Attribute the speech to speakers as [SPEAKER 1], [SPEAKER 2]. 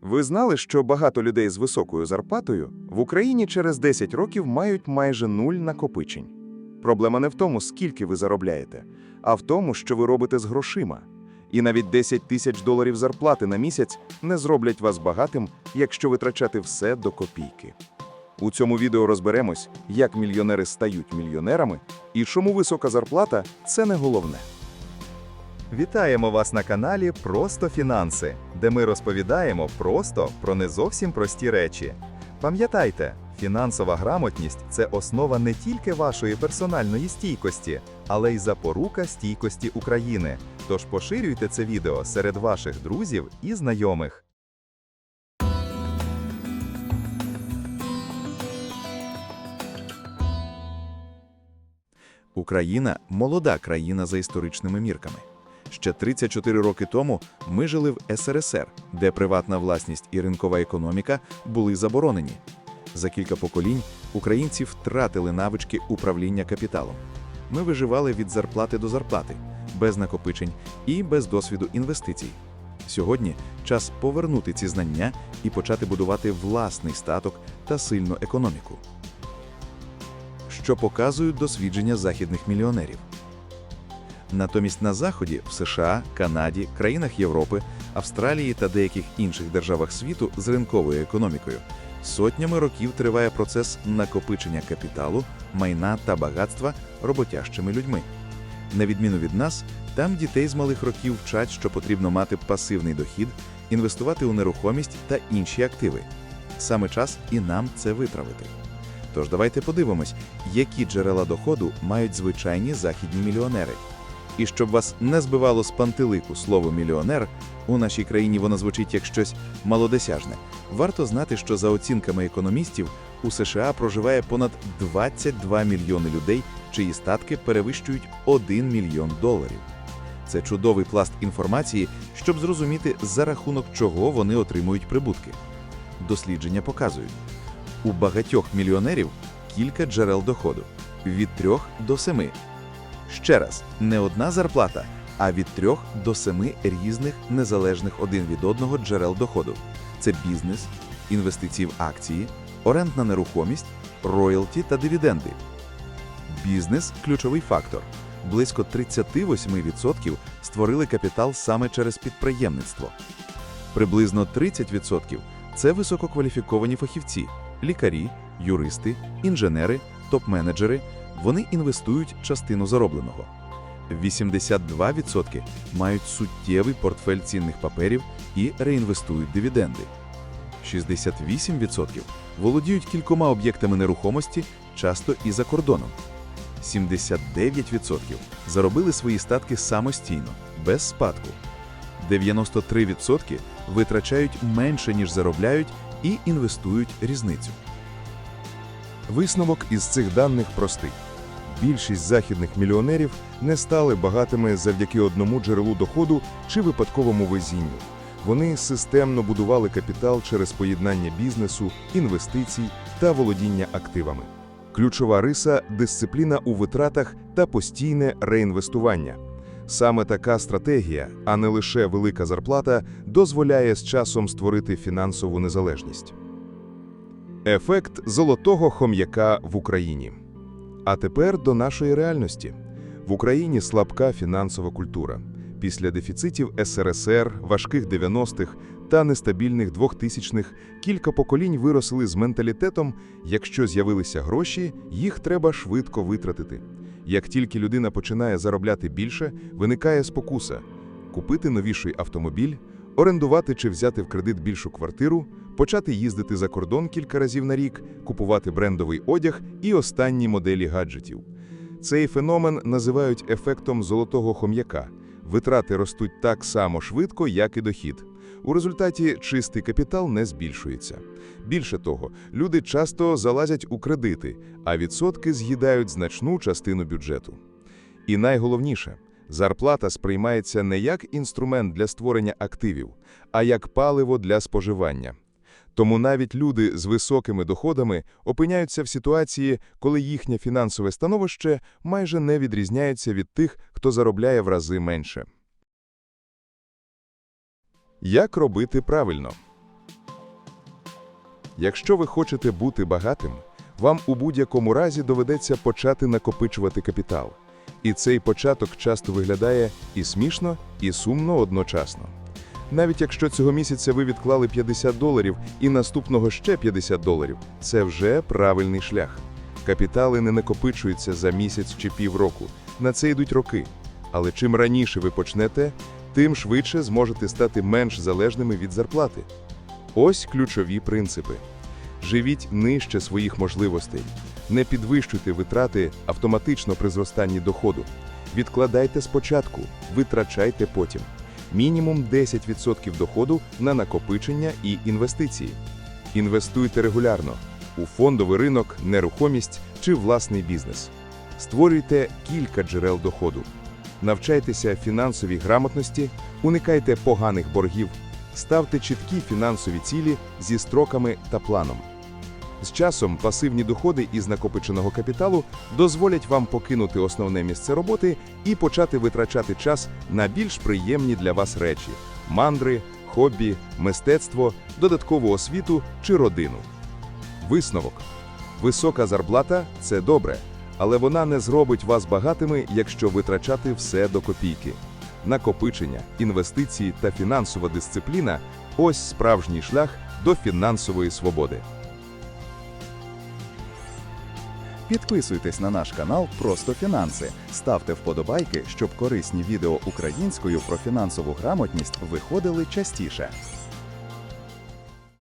[SPEAKER 1] Ви знали, що багато людей з високою зарплатою в Україні через 10 років мають майже нуль накопичень. Проблема не в тому, скільки ви заробляєте, а в тому, що ви робите з грошима. І навіть 10 тисяч доларів зарплати на місяць не зроблять вас багатим, якщо витрачати все до копійки. У цьому відео розберемось, як мільйонери стають мільйонерами і чому висока зарплата це не головне.
[SPEAKER 2] Вітаємо вас на каналі Просто Фінанси, де ми розповідаємо просто про не зовсім прості речі. Пам'ятайте, фінансова грамотність це основа не тільки вашої персональної стійкості, але й запорука стійкості України. Тож поширюйте це відео серед ваших друзів і знайомих. Україна молода країна за історичними мірками. Ще 34 роки тому ми жили в СРСР, де приватна власність і ринкова економіка були заборонені. За кілька поколінь українці втратили навички управління капіталом. Ми виживали від зарплати до зарплати, без накопичень і без досвіду інвестицій. Сьогодні час повернути ці знання і почати будувати власний статок та сильну економіку. Що показують дослідження західних мільйонерів. Натомість на Заході, в США, Канаді, країнах Європи, Австралії та деяких інших державах світу з ринковою економікою сотнями років триває процес накопичення капіталу, майна та багатства роботящими людьми. На відміну від нас, там дітей з малих років вчать, що потрібно мати пасивний дохід, інвестувати у нерухомість та інші активи. Саме час і нам це витравити. Тож давайте подивимось, які джерела доходу мають звичайні західні мільйонери. І щоб вас не збивало з пантелику слово мільйонер, у нашій країні воно звучить як щось малодосяжне. Варто знати, що за оцінками економістів у США проживає понад 22 мільйони людей, чиї статки перевищують 1 мільйон доларів. Це чудовий пласт інформації, щоб зрозуміти, за рахунок чого вони отримують прибутки. Дослідження показують, у багатьох мільйонерів кілька джерел доходу від 3 до 7. Ще раз, не одна зарплата, а від 3 до 7 різних незалежних один від одного джерел доходу. Це бізнес, інвестиції в акції, орендна нерухомість, роялті та дивіденди. Бізнес ключовий фактор. Близько 38% створили капітал саме через підприємництво. Приблизно 30% це висококваліфіковані фахівці, лікарі, юристи, інженери, топ-менеджери. Вони інвестують частину заробленого. 82% мають суттєвий портфель цінних паперів і реінвестують дивіденди. 68% володіють кількома об'єктами нерухомості, часто і за кордоном. 79% заробили свої статки самостійно, без спадку. 93% витрачають менше, ніж заробляють, і інвестують різницю.
[SPEAKER 1] Висновок із цих даних простий. Більшість західних мільйонерів не стали багатими завдяки одному джерелу доходу чи випадковому везінню. Вони системно будували капітал через поєднання бізнесу, інвестицій та володіння активами. Ключова риса дисципліна у витратах та постійне реінвестування. Саме така стратегія, а не лише велика зарплата, дозволяє з часом створити фінансову незалежність. Ефект золотого хом'яка в Україні. А тепер до нашої реальності. В Україні слабка фінансова культура. Після дефіцитів СРСР, важких 90-х та нестабільних 2000-х кілька поколінь виросли з менталітетом, якщо з'явилися гроші, їх треба швидко витратити. Як тільки людина починає заробляти більше, виникає спокуса – купити новіший автомобіль, орендувати чи взяти в кредит більшу квартиру, почати їздити за кордон кілька разів на рік, купувати брендовий одяг і останні моделі гаджетів. Цей феномен називають ефектом золотого хом'яка. Витрати ростуть так само швидко, як і дохід. У результаті чистий капітал не збільшується. Більше того, люди часто залазять у кредити, а відсотки з'їдають значну частину бюджету. І найголовніше, зарплата сприймається не як інструмент для створення активів, а як паливо для споживання. Тому навіть люди з високими доходами опиняються в ситуації, коли їхнє фінансове становище майже не відрізняється від тих, хто заробляє в рази менше. Як робити правильно? Якщо ви хочете бути багатим, вам у будь-якому разі доведеться почати накопичувати капітал. І цей початок часто виглядає і смішно, і сумно одночасно. Навіть якщо цього місяця ви відклали 50 доларів і наступного ще 50 доларів, це вже правильний шлях. Капітали не накопичуються за місяць чи півроку. На це йдуть роки. Але чим раніше ви почнете, тим швидше зможете стати менш залежними від зарплати. Ось ключові принципи. Живіть нижче своїх можливостей. Не підвищуйте витрати автоматично при зростанні доходу. Відкладайте спочатку, витрачайте потім. Мінімум 10% доходу на накопичення і інвестиції. Інвестуйте регулярно у фондовий ринок, нерухомість чи власний бізнес. Створюйте кілька джерел доходу. Навчайтеся фінансовій грамотності, уникайте поганих боргів, ставте чіткі фінансові цілі зі строками та планом. З часом пасивні доходи із накопиченого капіталу дозволять вам покинути основне місце роботи і почати витрачати час на більш приємні для вас речі: мандри, хобі, мистецтво, додаткову освіту чи родину. Висновок: висока зарплата це добре, але вона не зробить вас багатими, якщо витрачати все до копійки. Накопичення, інвестиції та фінансова дисципліна ось справжній шлях до фінансової свободи.
[SPEAKER 3] Підписуйтесь на наш канал Просто Фінанси, ставте вподобайки, щоб корисні відео українською про фінансову грамотність виходили частіше.